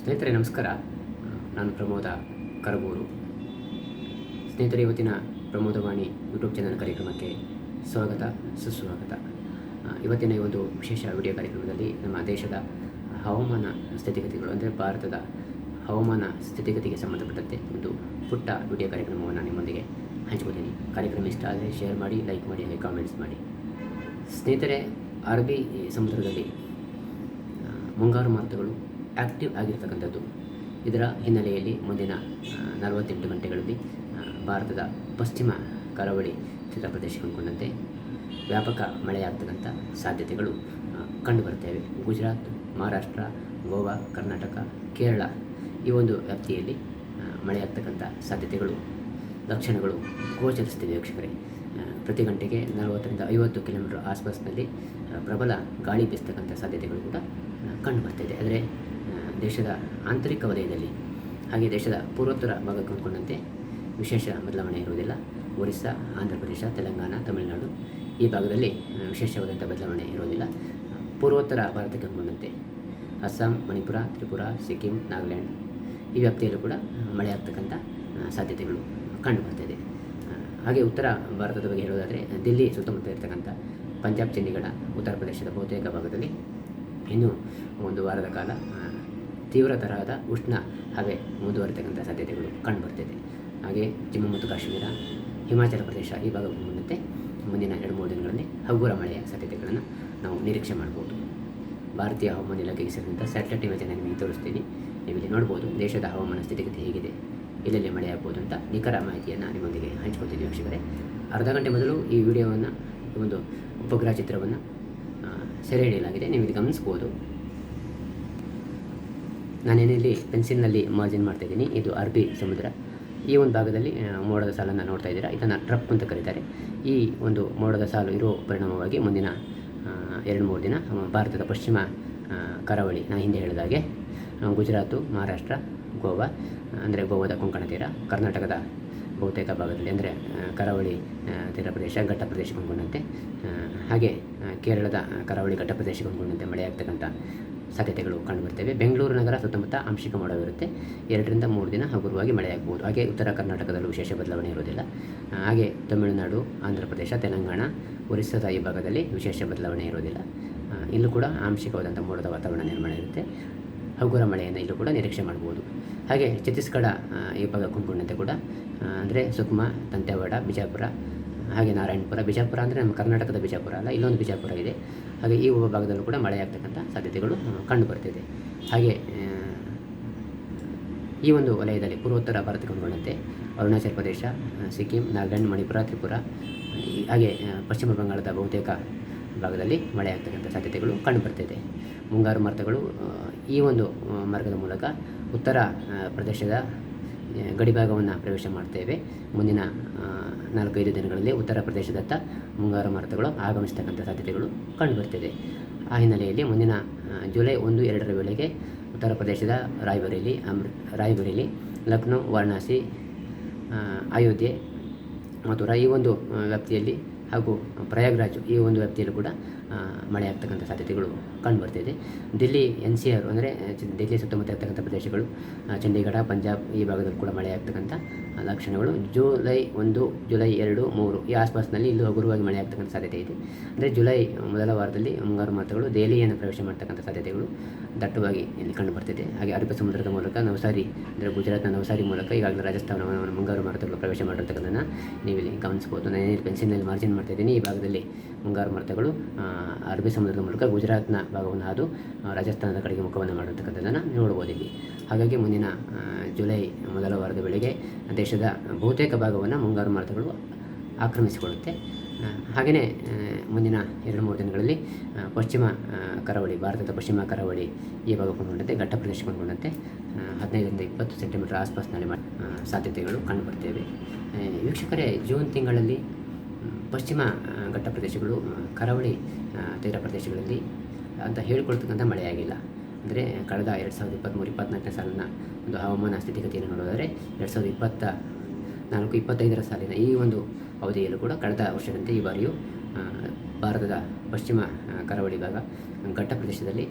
ಸ್ನೇಹಿತರೆ, ನಮಸ್ಕಾರ. ನಾನು ಪ್ರಮೋದ ಕರಗೂರು. ಸ್ನೇಹಿತರೆ, ಇವತ್ತಿನ ಪ್ರಮೋದವಾಣಿ ಯೂಟ್ಯೂಬ್ ಚಾನಲ್ ಕಾರ್ಯಕ್ರಮಕ್ಕೆ ಸ್ವಾಗತ, ಸುಸ್ವಾಗತ. ಇವತ್ತಿನ ಈ ಒಂದು ವಿಶೇಷ ವಿಡಿಯೋ ಕಾರ್ಯಕ್ರಮದಲ್ಲಿ ನಮ್ಮ ದೇಶದ ಹವಾಮಾನ ಸ್ಥಿತಿಗತಿಗಳು, ಅಂದರೆ ಭಾರತದ ಹವಾಮಾನ ಸ್ಥಿತಿಗತಿಗೆ ಸಂಬಂಧಪಟ್ಟಂತೆ ಒಂದು ಪುಟ್ಟ ವಿಡಿಯೋ ಕಾರ್ಯಕ್ರಮವನ್ನು ನಿಮ್ಮೊಂದಿಗೆ ಹಂಚ್ಕೋತೀನಿ. ಕಾರ್ಯಕ್ರಮ ಇಷ್ಟ ಆದರೆ ಶೇರ್ ಮಾಡಿ ಲೈಕ್ ಮಾಡಿ, ಹಾಗೆ ಕಾಮೆಂಟ್ಸ್ ಮಾಡಿ. ಸ್ನೇಹಿತರೆ, ಅರಬ್ಬಿ ಸಮುದ್ರದಲ್ಲಿ ಮುಂಗಾರು ಮಾರುತಗಳು ಆ್ಯಕ್ಟಿವ್ ಆಗಿರ್ತಕ್ಕಂಥದ್ದು. ಇದರ ಹಿನ್ನೆಲೆಯಲ್ಲಿ ಮುಂದಿನ ನಲವತ್ತೆಂಟು ಗಂಟೆಗಳಲ್ಲಿ ಭಾರತದ ಪಶ್ಚಿಮ ಕರಾವಳಿ ತೀರ ಪ್ರದೇಶಕ್ಕೆ ಹೊಂದ್ಕೊಂಡಂತೆ ವ್ಯಾಪಕ ಮಳೆಯಾಗ್ತಕ್ಕಂಥ ಸಾಧ್ಯತೆಗಳು ಕಂಡುಬರ್ತವೆ ಗುಜರಾತ್, ಮಹಾರಾಷ್ಟ್ರ, ಗೋವಾ, ಕರ್ನಾಟಕ, ಕೇರಳ ಈ ಒಂದು ವ್ಯಾಪ್ತಿಯಲ್ಲಿ ಮಳೆಯಾಗ್ತಕ್ಕಂಥ ಸಾಧ್ಯತೆಗಳು, ಲಕ್ಷಣಗಳು ಗೋಚರಿಸ್ತಿವೆ ವೀಕ್ಷಕರೇ. ಪ್ರತಿ ಗಂಟೆಗೆ ನಲವತ್ತರಿಂದ ಐವತ್ತು ಕಿಲೋಮೀಟರ್ ಆಸ್ಪಾಸ್ನಲ್ಲಿ ಪ್ರಬಲ ಗಾಳಿ ಬೀಸ್ತಕ್ಕಂಥ ಸಾಧ್ಯತೆಗಳು ಕೂಡ ಕಂಡುಬರ್ತಾಯಿದೆ ಆದರೆ ದೇಶದ ಆಂತರಿಕ ವಲಯದಲ್ಲಿ ಹಾಗೆ ದೇಶದ ಪೂರ್ವೋತ್ತರ ಭಾಗಕ್ಕೆ ಹೊಂದ್ಕೊಂಡಂತೆ ವಿಶೇಷ ಬದಲಾವಣೆ ಇರುವುದಿಲ್ಲ. ಒರಿಸ್ಸಾ ಆಂಧ್ರ ಪ್ರದೇಶ ತೆಲಂಗಾಣ ತಮಿಳುನಾಡು ಈ ಭಾಗದಲ್ಲಿ ವಿಶೇಷವಾದಂಥ ಬದಲಾವಣೆ ಇರುವುದಿಲ್ಲ. ಪೂರ್ವೋತ್ತರ ಭಾರತಕ್ಕೆ ಹೊಂದ್ಕೊಂಡಂತೆ ಅಸ್ಸಾಂ ಮಣಿಪುರ ತ್ರಿಪುರ ಸಿಕ್ಕಿಂ ನಾಗಾಲ್ಯಾಂಡ್ ಈ ವ್ಯಾಪ್ತಿಯಲ್ಲೂ ಕೂಡ ಮಳೆ ಆಗ್ತಕ್ಕಂಥ ಸಾಧ್ಯತೆಗಳು ಕಂಡುಬರ್ತಿದೆ. ಆ, ಹಾಗೆ ಉತ್ತರ ಭಾರತದ ಬಗ್ಗೆ ಹೇಳೋದಾದರೆ ದಿಲ್ಲಿ ಸುತ್ತಮುತ್ತ ಇರತಕ್ಕಂಥ ಪಂಜಾಬ್ ಚಂಡೀಗಢ ಉತ್ತರ ಪ್ರದೇಶದ ಬಹುತೇಕ ಭಾಗದಲ್ಲಿ ಇನ್ನೂ ಒಂದು ವಾರದ ಕಾಲ ತೀವ್ರ ತರಹದ ಉಷ್ಣ ಹವೆ ಮುಂದುವರಿತಕ್ಕಂಥ ಸಾಧ್ಯತೆಗಳು ಕಂಡುಬರ್ತಿದೆ. ಹಾಗೆ ಜಮ್ಮು ಮತ್ತು ಕಾಶ್ಮೀರ, ಹಿಮಾಚಲ ಪ್ರದೇಶ ಈ ಭಾಗ ಮುಂದೆ ಮುಂದಿನ ಎರಡು ಮೂರು ದಿನಗಳಲ್ಲಿ ಹಗುರ ಮಳೆಯ ಸಾಧ್ಯತೆಗಳನ್ನು ನಾವು ನಿರೀಕ್ಷೆ ಮಾಡ್ಬೋದು. ಭಾರತೀಯ ಹವಾಮಾನ ಇಲಾಖೆಗೆ ಸೇರಿದಂಥ ಸ್ಯಾಟಲೈಟ್ ಇಮೇಜನ್ನು ನಿಮಗೆ ತೋರಿಸ್ತೀನಿ. ನೀವು ಇಲ್ಲಿ ನೋಡ್ಬೋದು ದೇಶದ ಹವಾಮಾನ ಸ್ಥಿತಿಗತಿ ಹೇಗಿದೆ, ಎಲ್ಲೆಲ್ಲಿ ಮಳೆ ಆಗ್ಬೋದು ಅಂತ ನಿಖರ ಮಾಹಿತಿಯನ್ನು ನಿಮ್ಮೊಂದಿಗೆ ಹಂಚ್ಕೊಳ್ತೀನಿ ವೀಕ್ಷಕರೇ. ಅರ್ಧ ಗಂಟೆ ಮೊದಲು ಈ ವಿಡಿಯೋವನ್ನು ಒಂದು ಉಪಗ್ರಹ ಚಿತ್ರವನ್ನು ಸೆರೆ ಹಿಡಿಯಲಾಗಿದೆ. ನೀವು ಗಮನಿಸ್ಬೋದು. ನಾನೇನಿಲ್ಲಿ ಪೆನ್ಸಿಲ್ನಲ್ಲಿ ಮಾರ್ಜಿನ್ ಮಾಡ್ತಾ ಇದ್ದೀನಿ. ಇದು ಅರಬ್ಬಿ ಸಮುದ್ರ. ಈ ಒಂದು ಭಾಗದಲ್ಲಿ ಮೋಡದ ಸಾಲನ್ನು ನೋಡ್ತಾ ಇದ್ದೀರಾ? ಇದನ್ನು ಟ್ರಪ್ ಅಂತ ಕರೀತಾರೆ. ಈ ಒಂದು ಮೋಡದ ಸಾಲು ಇರೋ ಪರಿಣಾಮವಾಗಿ ಮುಂದಿನ ಎರಡು ಮೂರು ದಿನ ಭಾರತದ ಪಶ್ಚಿಮ ಕರಾವಳಿ ನಾನು ಹಿಂದೆ ಹೇಳಿದ ಹಾಗೆ ಆ, ಗುಜರಾತು ಮಹಾರಾಷ್ಟ್ರ ಗೋವಾ ಅಂದರೆ ಗೋವಾದ ಕೊಂಕಣ ತೀರ ಕರ್ನಾಟಕದ ಬಹುತೇಕ ಭಾಗದಲ್ಲಿ ಅಂದರೆ ಕರಾವಳಿ ತೀರ ಪ್ರದೇಶ ಘಟ್ಟ ಆ, ಹಾಗೆ ಕೇರಳದ ಕರಾವಳಿ ಘಟ್ಟ ಪ್ರದೇಶಕ್ಕೆ ಹೊಂದ್ಕೊಂಡಂತೆ ಮಳೆಯಾಗ್ತಕ್ಕಂಥ ಸಾಧ್ಯತೆಗಳು ಕಂಡುಬರ್ತವೆ. ಬೆಂಗಳೂರು ನಗರ ಸುತ್ತಮುತ್ತ ಆಂಶಿಕ ಮೋಡವಿರುತ್ತೆ ಎರಡರಿಂದ ಮೂರು ದಿನ ಹಗುರವಾಗಿ ಮಳೆಯಾಗಬಹುದು. ಹಾಗೆ ಉತ್ತರ ಕರ್ನಾಟಕದಲ್ಲೂ ವಿಶೇಷ ಬದಲಾವಣೆ ಇರೋದಿಲ್ಲ ಆ, ಹಾಗೆ ತಮಿಳುನಾಡು ಆಂಧ್ರ ಪ್ರದೇಶ ತೆಲಂಗಾಣ ಒರಿಸ್ಸಾದ ಈ ಭಾಗದಲ್ಲಿ ವಿಶೇಷ ಬದಲಾವಣೆ ಇರೋದಿಲ್ಲ ಇಲ್ಲೂ ಕೂಡ ಆಂಶಿಕವಾದಂಥ ಮೋಡದ ವಾತಾವರಣ ನಿರ್ಮಾಣ ಇರುತ್ತೆ. ಹಗುರ ಮಳೆಯನ್ನು ಇಲ್ಲೂ ಕೂಡ ನಿರೀಕ್ಷೆ ಮಾಡ್ಬೋದು. ಹಾಗೆ ಛತ್ತೀಸ್ಗಢ ಈ ಭಾಗ ಕುಂಕುಣಂತೆ ಕೂಡ ಅಂದರೆ ಸುಕ್ಮಾ ತಂತೆವಾಡ ಬಿಜಾಪುರ, ಹಾಗೆ ನಾರಾಯಣಪುರ. ಬಿಜಾಪುರ ಅಂದರೆ ನಮ್ಮ ಕರ್ನಾಟಕದ ಬಿಜಾಪುರ ಅಲ್ಲ, ಇಲ್ಲೊಂದು ಬಿಜಾಪುರ ಇದೆ. ಹಾಗೆ ಈ ಭಾಗದಲ್ಲೂ ಕೂಡ ಮಳೆಯಾಗ್ತಕ್ಕಂಥ ಸಾಧ್ಯತೆಗಳು ಕಂಡುಬರ್ತಿದೆ ಹಾಗೆ ಈ ಒಂದು ವಲಯದಲ್ಲಿ ಪೂರ್ವೋತ್ತರ ಭಾರತಕ್ಕೆ ಹೊಂದ್ಕೊಂಡಂತೆ ಅರುಣಾಚಲ ಪ್ರದೇಶ ಸಿಕ್ಕಿಂ, ನಾಗಾಲ್ಯಾಂಡ್, ಮಣಿಪುರ, ತ್ರಿಪುರ ಹಾಗೆ ಪಶ್ಚಿಮ ಬಂಗಾಳದ ಬಹುತೇಕ ಭಾಗದಲ್ಲಿ ಮಳೆಯಾಗ್ತಕ್ಕಂಥ ಸಾಧ್ಯತೆಗಳು ಕಂಡುಬರ್ತಿದೆ ಮುಂಗಾರು ಮಾರ್ಗಗಳು ಈ ಒಂದು ಮಾರ್ಗದ ಮೂಲಕ ಉತ್ತರ ಪ್ರದೇಶದ ಗಡಿಭಾಗವನ್ನು ಪ್ರವೇಶ ಮಾಡ್ತೇವೆ. ಮುಂದಿನ ನಾಲ್ಕೈದು ದಿನಗಳಲ್ಲಿ ಉತ್ತರ ಪ್ರದೇಶದತ್ತ ಮುಂಗಾರು ಮಾರುತಗಳು ಆಗಮಿಸ್ತಕ್ಕಂಥ ಸಾಧ್ಯತೆಗಳು ಕಂಡುಬರ್ತಿದೆ. ಆ ಹಿನ್ನೆಲೆಯಲ್ಲಿ ಮುಂದಿನ ಜುಲೈ ಒಂದು, ಎರಡರ ವೇಳೆಗೆ ಉತ್ತರ ಪ್ರದೇಶದ ರಾಯ್ಬರೇಲಿ, ಅಮೃ, ರಾಯ್ಬರೇಲಿ, ಲಕ್ನೋ, ವಾರಣಾಸಿ ಅಯೋಧ್ಯೆ ಮಥುರಾ ಈ ಒಂದು ವ್ಯಾಪ್ತಿಯಲ್ಲಿ ಹಾಗೂ ಪ್ರಯಾಗ್ರಾಜ್ ಈ ಒಂದು ವ್ಯಾಪ್ತಿಯಲ್ಲೂ ಕೂಡ ಮಳೆ ಆಗ್ತಕ್ಕಂಥ ಸಾಧ್ಯತೆಗಳು ಕಂಡುಬರ್ತಿದೆ. ದಿಲ್ಲಿ ಎನ್ ಸಿ ಆರ್ ಅಂದರೆ ದಿಲ್ಲಿ ಸುತ್ತಮುತ್ತ ಇರ್ತಕ್ಕಂಥ ಪ್ರದೇಶಗಳು ಚಂಡೀಗಢ, ಪಂಜಾಬ್ ಈ ಭಾಗದಲ್ಲಿ ಕೂಡ ಮಳೆ ಆಗ್ತಕ್ಕಂಥ ಲಕ್ಷಣಗಳು. ಜುಲೈ ಒಂದು, ಜುಲೈ ಎರಡು, ಮೂರು ಈ ಆಸ್ಪಾಸ್ನಲ್ಲಿ ಇಲ್ಲೂ ಹಗುರವಾಗಿ ಮಳೆ ಆಗ್ತಕ್ಕಂಥ ಸಾಧ್ಯತೆ ಇದೆ. ಅಂದರೆ ಜುಲೈ ಮೊದಲ ವಾರದಲ್ಲಿ ಮುಂಗಾರು ಮಾತುಗಳು ದೆಹಲಿಯನ್ನು ಪ್ರವೇಶ ಮಾಡ್ತಕ್ಕಂಥ ಸಾಧ್ಯತೆಗಳು ದಟ್ಟವಾಗಿ ಇಲ್ಲಿ ಕಂಡುಬರ್ತಿದೆ. ಹಾಗೆ ಅರಬ್ಬಿ ಸಮುದ್ರದ ಮೂಲಕ ನವಸಾರಿ, ಅಂದರೆ ಗುಜರಾತ್ನ ನವಸಾರಿ ಮೂಲಕ ಈಗಾಗಲೇ ರಾಜಸ್ಥಾನವನ್ನು ಮುಂಗಾರು ಮಾರುತಗಳು ಪ್ರವೇಶ ಮಾಡಿರ್ತಕ್ಕಂಥ ನೀವು ಇಲ್ಲಿ ಗಮನಿಸ್ಬೋದು ನಾನು ಪೆನ್ಸಿಲ್ನಲ್ಲಿ ಮಾರ್ಜಿನ್ ಮಾಡ್ತಾ ಇದ್ದೀನಿ. ಈ ಭಾಗದಲ್ಲಿ ಮುಂಗಾರು ಮಾರುತಗಳು ಅರಬ್ಬಿ ಸಮುದ್ರದ ಮೂಲಕ ಗುಜರಾತ್ನ ಭಾಗವನ್ನು ಹಾದು ರಾಜಸ್ಥಾನದ ಕಡೆಗೆ ಮುಖವನ್ನು ಮಾಡಿರ್ತಕ್ಕಂಥದ್ದನ್ನು ನೋಡ್ಬೋದು ಇಲ್ಲಿ. ಹಾಗಾಗಿ ಮುಂದಿನ ಜುಲೈ ಮೊದಲ ವಾರದ ವೇಳೆಗೆ ದೇಶದ ಬಹುತೇಕ ಭಾಗವನ್ನು ಮುಂಗಾರು ಮಾರುತಗಳು ಆಕ್ರಮಿಸಿಕೊಳ್ಳುತ್ತೆ. ಹಾಗೆಯೇ ಮುಂದಿನ ಎರಡು ಮೂರು ದಿನಗಳಲ್ಲಿ ಪಶ್ಚಿಮ ಕರಾವಳಿ, ಭಾರತದ ಪಶ್ಚಿಮ ಕರಾವಳಿ ಈ ಭಾಗ ಕೊಂಡುಕೊಂಡಂತೆ, ಘಟ್ಟ ಪ್ರದೇಶ ಕೊಂಡುಕೊಂಡಂತೆ ಹದಿನೈದರಿಂದ ಇಪ್ಪತ್ತು ಸೆಂಟಿಮೀಟರ್ ಆಸ್ಪಾಸ್ನಲ್ಲಿ ಸಾಧ್ಯತೆಗಳು ಕಂಡುಬರ್ತೇವೆ. ವೀಕ್ಷಕರೇ, ಜೂನ್ ತಿಂಗಳಲ್ಲಿ ಪಶ್ಚಿಮ ಘಟ್ಟ ಪ್ರದೇಶಗಳು ಕರಾವಳಿ ತೀರ ಪ್ರದೇಶಗಳಲ್ಲಿ ಅಂತ ಹೇಳಿಕೊಳ್ತಕ್ಕಂಥ ಮಳೆಯಾಗಿಲ್ಲ. ಅಂದರೆ ಕಳೆದ ಎರಡು ಸಾವಿರದ ಇಪ್ಪತ್ತ್ಮೂರು ಇಪ್ಪತ್ತ್ನಾಲ್ಕನೇ ಸಾಲಿನ ಒಂದು ಹವಾಮಾನ ಸ್ಥಿತಿಗತಿಯನ್ನು ನೋಡೋದಾದರೆ ಎರಡು ಸಾವಿರದ ಇಪ್ಪತ್ತ ನಾಲ್ಕು, ಇಪ್ಪತ್ತೈದರ ಸಾಲಿನ ಈ ಒಂದು ಅವಧಿಯಲ್ಲೂ ಕೂಡ ಕಳೆದ ವರ್ಷದಂತೆ ಈ ಬಾರಿಯೂ ಭಾರತದ ಪಶ್ಚಿಮ ಕರಾವಳಿ ಭಾಗ ಘಟ್ಟ ಪ್ರದೇಶದಲ್ಲಿ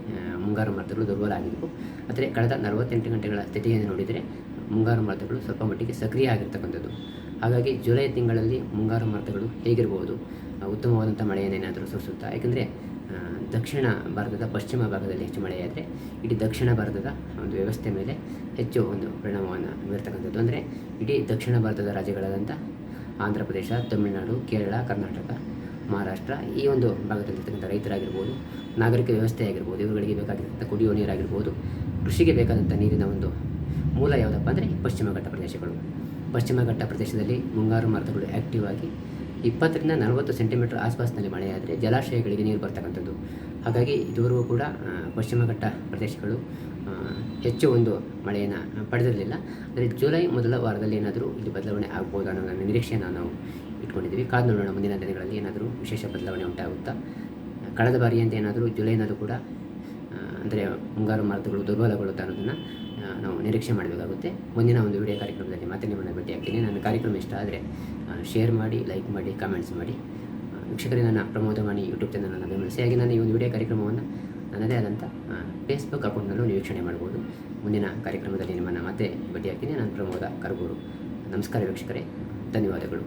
ಮುಂಗಾರು ಮಾರುತಗಳು ದುರ್ಬಲ ಆಗಿದ್ದವು. ಆದರೆ ಕಳೆದ ನಲವತ್ತೆಂಟು ಗಂಟೆಗಳ ಸ್ಥಿತಿಯನ್ನು ನೋಡಿದರೆ ಮುಂಗಾರು ಮಾರುತಗಳು ಸ್ವಲ್ಪ ಮಟ್ಟಿಗೆ ಸಕ್ರಿಯ ಆಗಿರ್ತಕ್ಕಂಥದ್ದು. ಹಾಗಾಗಿ ಜುಲೈ ತಿಂಗಳಲ್ಲಿ ಮುಂಗಾರು ಮಾರುತಗಳು ಹೇಗಿರ್ಬೋದು ಉತ್ತಮವಾದಂಥ ಮಳೆಯನ್ನೇನಾದರೂ ಸುರಿಸುತ್ತಾ ಯಾಕೆಂದರೆ ದಕ್ಷಿಣ ಭಾರತದ ಪಶ್ಚಿಮ ಭಾಗದಲ್ಲಿ ಹೆಚ್ಚು ಮಳೆಯಾದರೆ ಇಡೀ ದಕ್ಷಿಣ ಭಾರತದ ಒಂದು ವ್ಯವಸ್ಥೆ ಮೇಲೆ ಹೆಚ್ಚು ಒಂದು ಪರಿಣಾಮವನ್ನು ಬೀರ್ತಕ್ಕಂಥದ್ದು. ಅಂದರೆ ಇಡೀ ದಕ್ಷಿಣ ಭಾರತದ ರಾಜ್ಯಗಳಾದಂಥ ಆಂಧ್ರ ಪ್ರದೇಶ ತಮಿಳುನಾಡು, ಕೇರಳ, ಕರ್ನಾಟಕ, ಮಹಾರಾಷ್ಟ್ರ ಈ ಒಂದು ಭಾಗದಲ್ಲಿರ್ತಕ್ಕಂಥ ರೈತರಾಗಿರ್ಬೋದು, ನಾಗರಿಕ ವ್ಯವಸ್ಥೆ ಆಗಿರ್ಬೋದು ಇವುಗಳಿಗೆ ಬೇಕಾಗಿರ್ತಕ್ಕಂಥ ಕುಡಿಯುವ ನೀರಾಗಿರ್ಬೋದು, ಕೃಷಿಗೆ ಬೇಕಾದಂಥ ನೀರಿನ ಒಂದು ಮೂಲ ಯಾವುದಪ್ಪ ಅಂದರೆ ಪಶ್ಚಿಮ ಘಟ್ಟ ಪ್ರದೇಶಗಳು. ಪಶ್ಚಿಮ ಘಟ್ಟ ಪ್ರದೇಶದಲ್ಲಿ ಮುಂಗಾರು ಮಾರುತಗಳು ಆ್ಯಕ್ಟಿವ್ ಆಗಿ ಇಪ್ಪತ್ತರಿಂದ ನಲವತ್ತು ಸೆಂಟಿಮೀಟರ್ ಆಸ್ಪಾಸ್ನಲ್ಲಿ ಮಳೆಯಾದರೆ ಜಲಾಶಯಗಳಿಗೆ ನೀರು ಬರ್ತಕ್ಕಂಥದ್ದು. ಹಾಗಾಗಿ ಇದುವರೆಗೂ ಕೂಡ ಪಶ್ಚಿಮ ಘಟ್ಟ ಪ್ರದೇಶಗಳು ಹೆಚ್ಚು ಒಂದು ಮಳೆಯನ್ನು ಪಡೆದಿರಲಿಲ್ಲ. ಆದರೆ ಜುಲೈ ಮೊದಲ ವಾರದಲ್ಲಿ ಏನಾದರೂ ಇಲ್ಲಿ ಬದಲಾವಣೆ ಆಗ್ಬೋದು ಅನ್ನೋ ನಿರೀಕ್ಷೆಯನ್ನು ನಾವು ಇಟ್ಕೊಂಡಿದ್ದೀವಿ. ಕಾದು ನೋಡೋಣ, ಮುಂದಿನ ದಿನಗಳಲ್ಲಿ ಏನಾದರೂ ವಿಶೇಷ ಬದಲಾವಣೆ ಉಂಟಾಗುತ್ತಾ? ಕಳೆದ ಬಾರಿಯಂತೆ ಏನಾದರೂ ಜುಲೈನಲ್ಲೂ ಕೂಡ ಅಂದರೆ ಮುಂಗಾರು ಮಾರುತಗಳು ದುರ್ಬಲಗೊಳ್ಳುತ್ತಾ ಅನ್ನೋದನ್ನು ನಾವು ನಿರೀಕ್ಷೆ ಮಾಡಬೇಕಾಗುತ್ತೆ. ಮುಂದಿನ ಒಂದು ವಿಡಿಯೋ ಕಾರ್ಯಕ್ರಮದಲ್ಲಿ ಮತ್ತೆ ನಿಮ್ಮನ್ನು ಭೇಟಿ ಆಗ್ತೀನಿ. ನನ್ನ ಕಾರ್ಯಕ್ರಮ ಇಷ್ಟ ಆದರೆ ಶೇರ್ ಮಾಡಿ ಲೈಕ್ ಮಾಡಿ ಕಾಮೆಂಟ್ಸ್ ಮಾಡಿ. ವೀಕ್ಷಕರೇ, ನನ್ನ ಪ್ರಮೋದವಾಣಿ ಯೂಟ್ಯೂಬ್ ಚಾನಲನ್ನು ಬೆಂಬಲಿಸಿ ಹಾಗೆ ನಾನು ಈ ಒಂದು ವಿಡಿಯೋ ಕಾರ್ಯಕ್ರಮವನ್ನು ನನ್ನದೇ ಆದಂಥ ಫೇಸ್ಬುಕ್ ಅಕೌಂಟ್ನಲ್ಲೂ ವೀಕ್ಷಣೆ ಮಾಡ್ಬೋದು. ಮುಂದಿನ ಕಾರ್ಯಕ್ರಮದಲ್ಲಿ ನಿಮ್ಮನ್ನು ಮತ್ತೆ ಭೇಟಿಯಾಗ್ತೀನಿ ನಾನು ಪ್ರಮೋದ ಕರ್ಗೂರು. ನಮಸ್ಕಾರ ವೀಕ್ಷಕರೇ. ಧನ್ಯವಾದಗಳು.